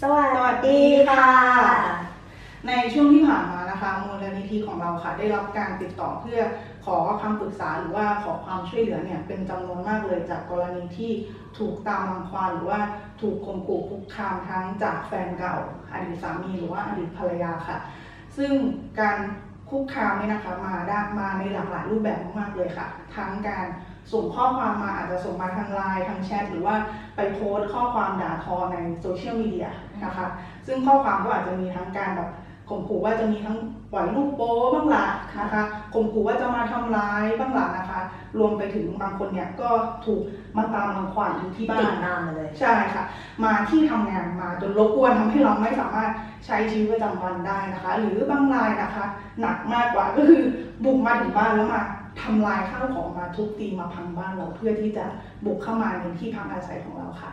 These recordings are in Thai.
สวัสดีค่ะ ในช่วงที่ผ่านมานะคะมูลนิธิของเราค่ะ ได้รับการติดต่อเพื่อขอคำปรึกษาหรือว่าขอความช่วยเหลือเนี่ยเป็นจำนวนมากเลยจากกรณีที่ถูกตามรังควานหรือว่าถูกข่มขู่คุกคามทั้งจากแฟนเก่าอดีตสามีหรือว่าอดีตภรรยาค่ะ ซึ่งการคุกคามเนี่ยนะคะมาได้มาในหลากหลายรูปแบบมากๆเลยค่ะ ทั้งการส่งข้อความมาอาจจะส่งมาทางไลน์ทางแชทหรือว่าไปโพสต์ข้อความด่าทอในโซเชียลมีเดีย นะคะ ซึ่งข้อความก็อาจจะมีทั้งการแบบข่มขู่ว่าจะมีทั้งปล่อยรูปโป๊บ้างละนะคะข่มขู่ว่าจะมาทำร้ายบ้างละนะคะ รวมไปถึงบางคนเนี่ยก็ถูกมาตามรังควานถึงที่บ้าตินดตามมาเลยใช่ค่ะ มาที่ทำงานมาจนรบกวนทำให้เราไม่สามารถใช้ชีวิตประจำวันได้นะคะ หรือบางรายนะคะ หนักมากกว่าก็คือบุกมาถึงบ้านแล้วมาทำลายข้าวของมาทุบตีมาพังบ้านเราเพื่อที่จะบุกเข้ามาในที่พักอาศัยของเราค่ะ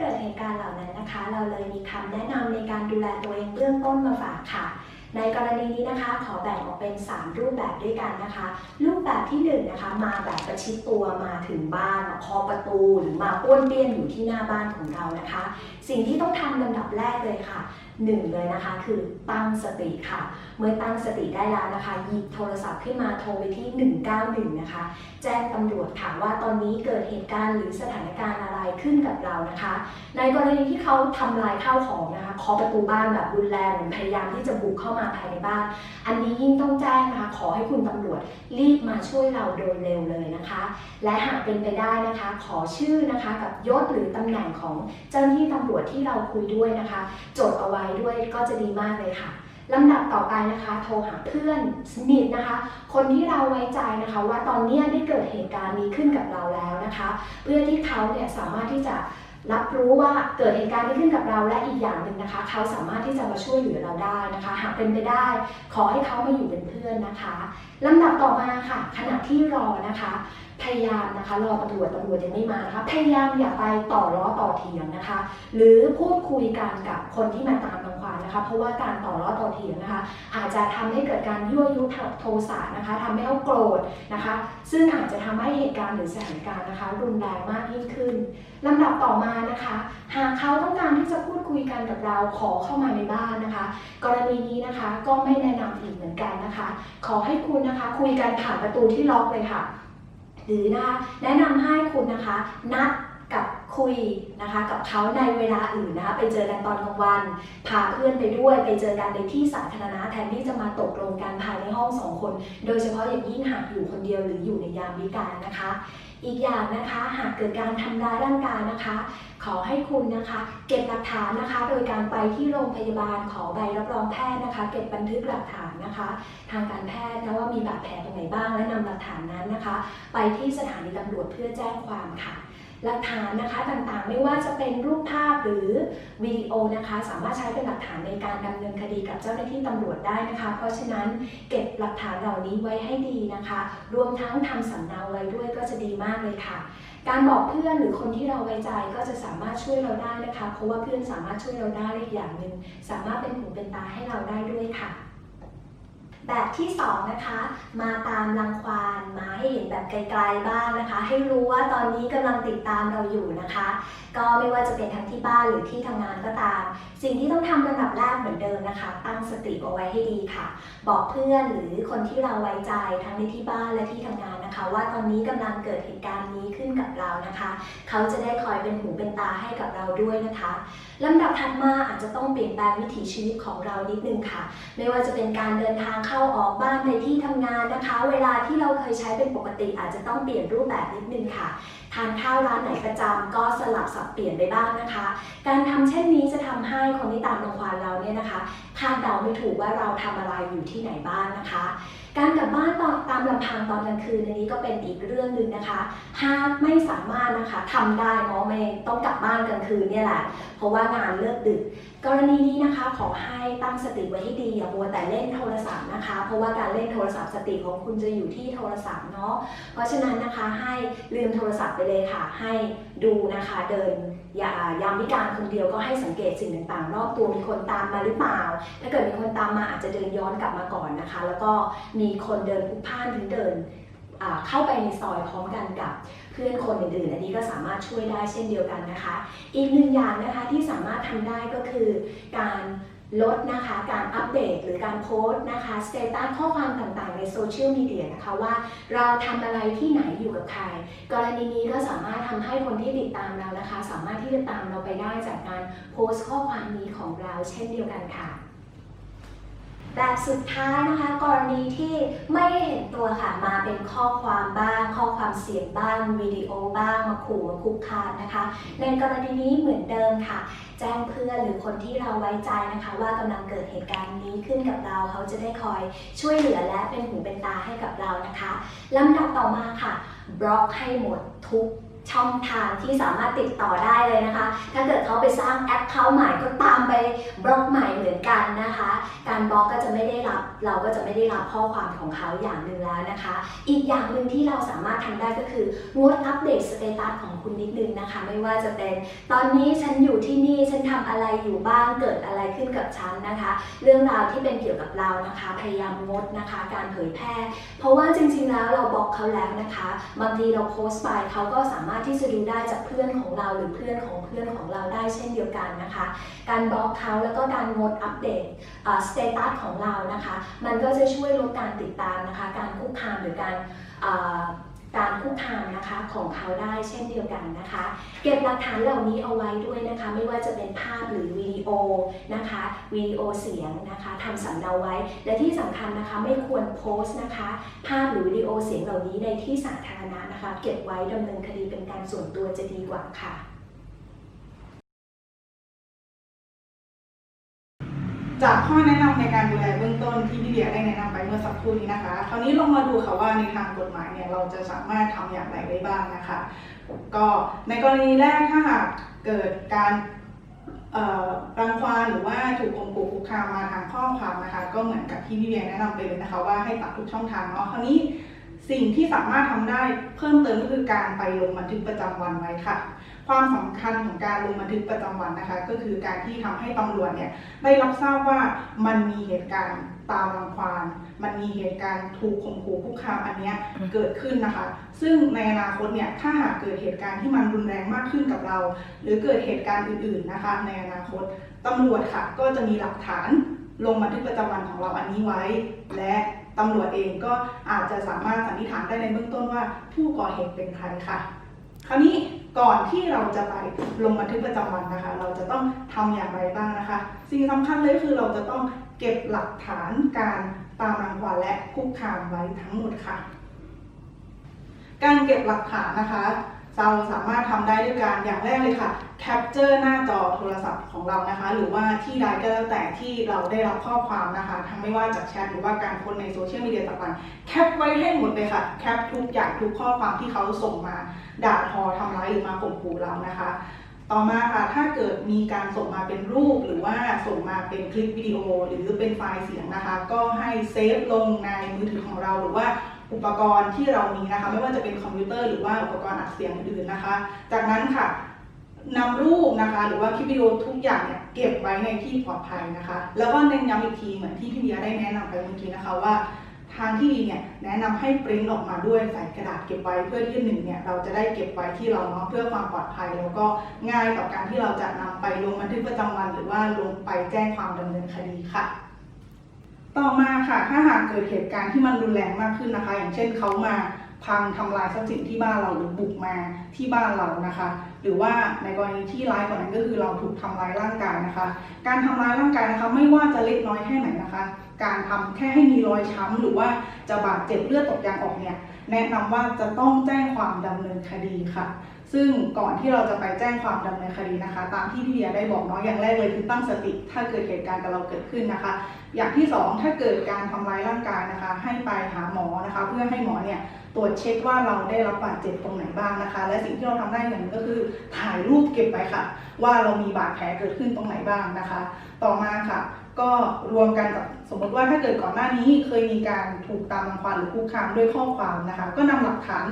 เกิดเหตุการณ์เหล่านั้นนะคะ เราเลยมีคำแนะนำในการดูแลตัวเองเบื้องต้นมาฝากค่ะ ในกรณีนี้นะคะขอแบ่งออกเป็น 3 รูปแบบด้วยกันนะคะ รูปแบบที่1นงนะคะมาแบบประชิดตัวมาถึงบ้านมาเคาะประตูหรือมาป้วนเปี้ยนอยู่ที่หน้าบ้านของเรานะคะ สิ่งที่ต้องทำลำดับแรกเลยค่ะ หนึ่งเลยนะคะคือตั้งสติค่ะ เมื่อตั้งสติได้แล้วนะคะหยิบโทรศัพท์ขึ้นมาโทรไปที่ 191 นะคะ แจ้งตำรวจค่ะว่าตอนนี้เกิดเหตุการณ์หรือสถานการณ์อะไรขึ้นกับเรานะคะ ในกรณีที่เขาทำลายข้าวของนะคะเคาะประตูบ้านแบบรุนแรงเหมือนพยายามที่จะบุกเข้ามาภายในบ้าน อันนี้ยิ่งต้องแจ้งนะคะ ขอให้คุณตำรวจรีบมาช่วยเราโดยเร็วเลยนะคะ และหากเป็นไปได้นะคะ ขอชื่อนะคะกับยศหรือตำแหน่งของเจ้าหน้าที่ตำรวจที่เราคุยด้วยนะคะ จดเอาไว้ด้วยก็จะดีมากเลยค่ะลำดับต่อไปนะคะ โทรหาเพื่อนสนิทนะคะ คนที่เราไว้ใจนะคะ ว่าตอนนี้ได้เกิดเหตุการณ์นี้ขึ้นกับเราแล้วนะคะ เพื่อที่เขาเนี่ยสามารถที่จะรับรู้ว่าเกิดเหตุการณ์นี้ขึ้นกับเราและอีกอย่างหนึ่งนะคะ เขาสามารถที่จะมาช่วยเหลือเราได้นะคะ หากเป็นไปได้ ขอให้เขามาอยู่เป็นเพื่อนนะคะลำดับต่อมาค่ะ ขณะที่รอนะคะ พยายามนะคะรอตำรวจตำรวจยังไม่มานะคะพยายามอย่าไปต่อล้อต่อเถียงนะคะ หรือพูดคุยกันกับคนที่มาตามรังควานนะคะ เพราะว่าการต่อล้อต่อเถียงนะคะ อาจจะทำให้เกิดการยั่วยุโทสะนะคะทำให้เขาโกรธนะคะ ซึ่งอาจจะทำให้เหตุการณ์หรือสถานการณ์นะคะ รุนแรงมากยิ่งขึ้นลำดับต่อมานะคะ หากเขาต้องการที่จะพูดคุยกันกับเราขอเข้ามาในบ้านนะคะ กรณีนี้นะคะก็ไม่แนะนำอีกเหมือนกันนะคะ ขอให้คุณนะคะคุยกันผ่านประตูที่ล็อกเลยค่ะ หรือนะคะแนะนำให้คุณนะคะนัด คุยนะคะกับเขาในเวลาอื่นนะคะไปเจอกันตอนกลางวัน พาเพื่อนไปด้วยไปเจอกันในที่สาธารณะแทนที่จะมาตกลงกันภายในห้องสองคน โดยเฉพาะอย่างยิ่งหากอยู่คนเดียวหรืออยู่ในยามวิกาลนะคะ อีกอย่างนะคะหากเกิดการทำร้ายร่างกายนะคะ ขอให้คุณนะคะ เก็บหลักฐานนะคะ โดยการไปที่โรงพยาบาลขอใบรับรองแพทย์นะคะ เก็บบันทึกหลักฐานนะคะ ทางการแพทย์นะว่ามีบาดแผลตรงไหนบ้างและนำหลักฐานนั้นนะคะ ไปที่สถานีตำรวจเพื่อแจ้งความค่ะ หลักฐานนะคะต่างๆ ไม่ว่าจะเป็นรูปภาพหรือวิดีโอนะคะ สามารถใช้เป็นหลักฐานในการดำเนินคดีกับเจ้าหน้าที่ตำรวจได้นะคะ เพราะฉะนั้นเก็บหลักฐานเหล่านี้ไว้ให้ดีนะคะ รวมทั้งทำสำเนาไว้ด้วยก็จะดีมากเลยค่ะ การบอกเพื่อนหรือคนที่เราไว้ใจก็จะสามารถช่วยเราได้นะคะ เพราะว่าเพื่อนสามารถช่วยเราได้อีกอย่างหนึ่งสามารถเป็นหูเป็นตาให้เราได้ด้วยค่ะ แบบที่สองนะคะมาตามรังควานมาให้เห็นแบบไกลๆบ้างนะคะ ให้รู้ว่าตอนนี้กำลังติดตามเราอยู่นะคะ ก็ไม่ว่าจะเป็นทั้งที่บ้านหรือที่ทำงานก็ตาม สิ่งที่ต้องทำลำดับแรกเหมือนเดิมนะคะ ตั้งสติเอาไว้ให้ดีค่ะ บอกเพื่อนหรือคนที่เราไว้ใจทั้งในที่บ้านและที่ทำงานนะคะ ว่าตอนนี้กำลังเกิดเหตุการณ์นี้ขึ้นกับเรานะคะ เขาจะได้คอยเป็นหูเป็นตาให้กับเราด้วยนะคะลำดับถัดมาอาจจะต้องเปลี่ยนแปลงวิถีชีวิตของเรานิดนึงค่ะ ไม่ว่าจะเป็นการเดินทางเข้าออกบ้านในที่ทำงานนะคะ เวลาที่เราเคยใช้เป็นปกติอาจจะต้องเปลี่ยนรูปแบบนิดนึงค่ะ ทานข้าวร้านไหนประจำก็สลับสับเปลี่ยนไปบ้างนะคะ การทำเช่นนี้จะทำให้คนที่ตามรังควานเราเนี่ยนะคะคาดเดาไม่ถูกว่าเราทำอะไรอยู่ที่ไหนบ้างนะคะการกลับบ้านตอนตามลำพังตอนกลางคืนอันนี้ก็เป็นอีกเรื่องหนึ่งนะคะ หากไม่สามารถนะคะทำได้เนาะไม่ต้องกลับบ้านกลางคืนเนี่ยแหละ เพราะว่างานเลิกดึก กรณีนี้นะคะขอให้ตั้งสติไว้ให้ดีอย่ามัวแต่เล่นโทรศัพท์นะคะ เพราะว่าการเล่นโทรศัพท์สติของคุณจะอยู่ที่โทรศัพท์เนาะ เพราะฉะนั้นนะคะให้ลืมโทรศัพท์ไปเลยค่ะ ให้ดูนะคะเดินอย่ายามวิการคนเดียวก็ให้สังเกตสิ่งต่างๆ รอบตัวมีคนตามมาหรือเปล่า ถ้าเกิดมีคนตามมาอาจจะเดินย้อนกลับมาก่อนนะคะ แล้วก็มีคนเดินพลุกพล่านหรือเดินเข้าไปในซอยพร้อมกันกับเพื่อนคนอื่นๆ อันนี้ก็สามารถช่วยได้เช่นเดียวกันนะคะ อีกหนึ่งอย่างนะคะที่สามารถทำได้ก็คือการลดนะคะการอัปเดตหรือการโพสต์นะคะสเตตัสข้อความต่างๆ ในโซเชียลมีเดียนะคะว่าเราทำอะไรที่ไหนอยู่กับใคร กรณีนี้ก็สามารถทำให้คนที่ติดตามเรานะคะ สามารถที่จะตามเราไปได้จากการโพสต์ข้อความนี้ของเราเช่นเดียวกันค่ะ แบบสุดท้ายนะคะ กรณีที่ไม่ได้เห็นตัวค่ะมาเป็นข้อความบ้าง ข้อความเสียงบ้างวิดีโอบ้างมาขู่มาคุกคามนะคะ ในกรณีนี้เหมือนเดิมค่ะ แจ้งเพื่อนหรือคนที่เราไว้ใจนะคะ ว่ากำลังเกิดเหตุการณ์นี้ขึ้นกับเราเขาจะได้คอยช่วยเหลือและเป็นหูเป็นตาให้กับเรานะคะลำดับต่อมาค่ะบล็อกให้หมดทุก ช่องทางที่สามารถติดต่อได้เลยนะคะ ถ้าเกิดเขาไปสร้างแอปเขาใหม่ก็ตามไปบล็อกใหม่เหมือนกันนะคะ การบล็อกก็จะไม่ได้รับ เราก็จะไม่ได้รับข้อความของเขาอย่างหนึ่งแล้วนะคะ อีกอย่างหนึ่งที่เราสามารถทำได้ก็คืองดอัปเดตสเตตัสของคุณนิดนึงนะคะ ไม่ว่าจะเป็นตอนนี้ฉันอยู่ที่นี่ฉันทำอะไรอยู่บ้างเกิดอะไรขึ้นกับฉันนะคะ เรื่องราวที่เป็นเกี่ยวกับเรานะคะ พยายามงดนะคะ การเผยแพร่ เพราะว่าจริงๆแล้วเราบล็อกเขาแล้วนะคะ บางทีเราโพสต์ไปเขาก็สามารถที่จะดูได้จากเพื่อนของเราหรือเพื่อนของเพื่อนของเราได้เช่นเดียวกันนะคะ การบล็อกเขาแล้วก็การงดอัปเดตสเตตัสของเรานะคะ มันก็จะช่วยลดการติดตามนะคะ การคุกคามหรือการ ตามคุกคามนะคะของเขาได้เช่นเดียวกันนะคะ เก็บหลักฐานเหล่านี้เอาไว้ด้วยนะคะ ไม่ว่าจะเป็นภาพหรือวิดีโอนะคะวิดีโอเสียงนะคะทำสำเนาไว้ และที่สำคัญนะคะไม่ควรโพสต์นะคะ ภาพหรือวิดีโอเสียงเหล่านี้ในที่สาธารณะนะคะ เก็บไว้ดำเนินคดีเป็นการส่วนตัวจะดีกว่าค่ะ จากข้อแนะนำในการดูแลเบื้องต้นที่พี่เดียได้แนะนำไปเมื่อสักครู่นี้นะคะ คราวนี้ลองมาดูค่ะว่าในทางกฎหมายเนี่ยเราจะสามารถทำอย่างไรได้บ้างนะคะ ก็ในกรณีแรกถ้าหากเกิดการรังควานหรือว่าถูกข่มขู่คุกคามมาทางข้อความนะคะ ก็เหมือนกับที่พี่เบียร์แนะนำไปเลยนะคะว่าให้ตัดทุกช่องทางเนาะคราวนี้สิ่งที่สามารถทำได้เพิ่มเติมก็คือการไปลงบันทึกประจำวันไว้ค่ะ ความสำคัญของการลงบันทึกประจำวันนะคะ ก็คือการที่ทำให้ตำรวจเนี่ยได้รับทราบว่ามันมีเหตุการณ์ตามรังควานมันมีเหตุการณ์ถูกข่มขู่คุกคามอันเนี้ยเกิดขึ้นนะคะ ซึ่งในอนาคตเนี่ยถ้าหากเกิดเหตุการณ์ที่มันรุนแรงมากขึ้นกับเรา หรือเกิดเหตุการณ์อื่น ๆนะคะ ในอนาคตตำรวจค่ะ ก็จะมีหลักฐานลงบันทึกประจำวันของเราอันนี้ไว้ และตำรวจเองก็อาจจะสามารถสันนิษฐานได้ในเบื้องต้นว่าผู้ก่อเหตุเป็นใครค่ะค ราวนี้ก่อนที่เราจะไปลงบันทึกประจำวันนะคะ เราจะต้องทำอย่างไรบ้างนะคะ สิ่งสำคัญเลยคือเราจะต้องเก็บหลักฐานการตามรังควานและคุกคามไว้ทั้งหมดค่ะ การเก็บหลักฐานนะคะ เราสามารถทำได้ด้วยการอย่างแรกเลยค่ะแคปเจอร์หน้าจอโทรศัพท์ของเรานะคะ หรือว่าที่ใดก็แล้วแต่ที่เราได้รับข้อความนะคะ ทั้งไม่ว่าจากแชทหรือว่าการโพสต์ในโซเชียลมีเดียต่างๆแคปไว้ให้หมดเลยค่ะแคปทุกอย่างทุกข้อความที่เขาส่งมาด่าทอทำร้ายหรือมาข่มขู่เรานะคะ ต่อมาค่ะถ้าเกิดมีการส่งมาเป็นรูป หรือว่าส่งมาเป็นคลิปวิดีโอ หรือเป็นไฟล์เสียงนะคะ ก็ให้เซฟลงในมือถือของเราหรือว่า อุปกรณ์ที่เรามีนะคะ ไม่ว่าจะเป็นคอมพิวเตอร์หรือว่าอุปกรณ์อัดเสียงอื่นๆนะคะ จากนั้นค่ะนำรูปนะคะ หรือว่าคลิปวิดีโอทุกอย่างเนี่ยเก็บไว้ในที่ปลอดภัยนะคะ แล้วก็เน้นย้ำอีกทีเหมือนที่พี่เบียได้แนะนำไปเมื่อกี้นะคะว่าทางที่ดีเนี่ยแนะนำให้ปริ้นออกมาด้วยใส่กระดาษเก็บไว้เพื่อที่หนึ่งเนี่ยเราจะได้เก็บไว้ที่เราเนาะเพื่อความปลอดภัย แล้วก็ง่ายต่อการที่เราจะนำไปลงบันทึกประจำวัน หรือว่าลงไปแจ้งความดำเนินคดีค่ะ ต่อมาค่ะถ้าหากเกิดเหตุการณ์ที่มันรุนแรงมากขึ้นนะคะ อย่างเช่นเขามาพังทำลายทรัพย์สินที่บ้านเราหรือบุกมาที่บ้านเรานะคะ หรือว่าในกรณีที่ร้ายกว่านั้นก็คือเราถูกทำร้ายร่างกายนะคะ การทำร้ายร่างกายนะคะไม่ว่าจะเล็กน้อยแค่ไหนนะคะ การทำแค่ให้มีรอยช้ำหรือว่าจะบาดเจ็บเลือดตกยางออกเนี่ยแนะนำว่าจะต้องแจ้งความดำเนินคดีค่ะ ซึ่งก่อนที่เราจะไปแจ้งความดำเนินคดีนะคะ ตามที่พี่เดียได้บอกเนาะอย่างแรกเลยคือตั้งสติ ถ้าเกิดเหตุการณ์กับเราเกิดขึ้นนะคะ อย่างที่สองถ้าเกิดการทำร้ายร่างกายนะคะ ให้ไปหาหมอนะคะ เพื่อให้หมอเนี่ยตรวจเช็คว่าเราได้รับบาดเจ็บตรงไหนบ้างนะคะ และสิ่งที่เราทำได้อย่างหนึ่งก็คือถ่ายรูปเก็บไปค่ะ ว่าเรามีบาดแผลเกิดขึ้นตรงไหนบ้างนะคะ ต่อมาค่ะ ก็รวมกันกับสมมติว่าถ้าเกิดก่อนหน้านี้เคยมีการถูกตามรังควานหรือคุกคามด้วยข้อความนะคะ ก็นำหลักฐาน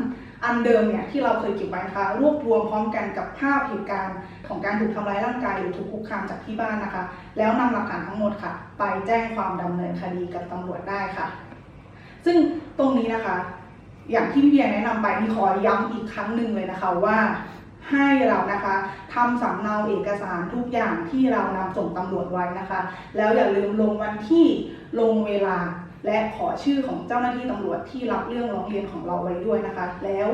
อันเดิมเนี่ยที่เราเคยเก็บไว้นะคะรวบรวมพร้อมกันกับภาพเหตุการณ์ของการถูกทำร้ายร่างกายหรือถูกคุกคามจากที่บ้านนะคะ แล้วนำหลักฐานทั้งหมดค่ะ ไปแจ้งความดำเนินคดีกับตำรวจได้ค่ะ ซึ่งตรงนี้นะคะ อย่างที่พี่เบียร์แนะนำไปนี่ขอย้ำอีกครั้งหนึ่งเลยนะคะว่า ให้เรานะคะทำสำเนาเอกสารทุกอย่างที่เรานำส่งตำรวจไว้นะคะ แล้วอย่าลืมลงวันที่ลงเวลาและขอชื่อของเจ้าหน้าที่ตำรวจที่รับเรื่องร้องเรียนของเราไว้ด้วยนะคะ แล้ว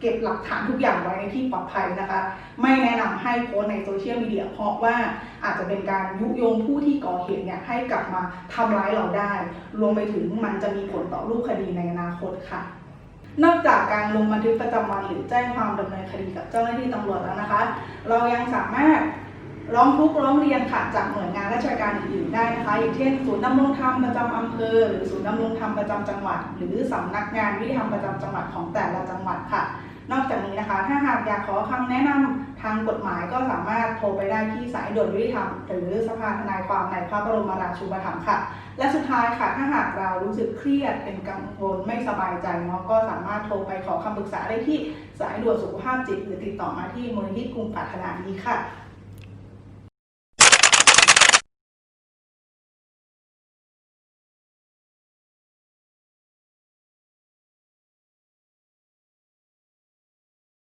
เก็บหลักฐานทุกอย่างไว้ในที่ปลอดภัยนะคะ ไม่แนะนำให้โพสในโซเชียลมีเดียเพราะว่าอาจจะเป็นการยุยงผู้ที่ก่อเหตุเนี่ยให้กลับมาทำร้ายเราได้ รวมไปถึงมันจะมีผลต่อรูปคดีในอนาคตค่ะ นอกจากการลงบันทึกประจำวันหรือแจ้งความดำเนินคดีกับเจ้าหน้าที่ตำรวจแล้วนะคะ เรายังสามารถร้องทุกข์ร้องเรียนค่ะจากหน่วยงานราชการอื่นๆได้นะคะ อย่างเช่น ศูนย์ดำรงธรรมประจำอำเภอ หรือศูนย์ดำรงธรรมประจำจังหวัด หรือสำนักงานวิธีธรรมประจำจังหวัดของแต่ละจังหวัดค่ะ นอกจากนี้นะคะ ถ้าหากอยากขอคำแนะนำทางกฎหมายก็สามารถโทรไปได้ที่สายด่วนยุติธรรมหรือสภาทนายความในพระบรมราชูปถัมภ์ค่ะ และสุดท้ายค่ะ ถ้าหากเรารู้สึกเครียดเป็นกังวลไม่สบายใจเนาะก็สามารถโทรไปขอคำปรึกษาได้ที่สายด่วนสุขภาพจิต หรือติดต่อมาที่มูลนิธิกรุงปัฒนาดีค่ะ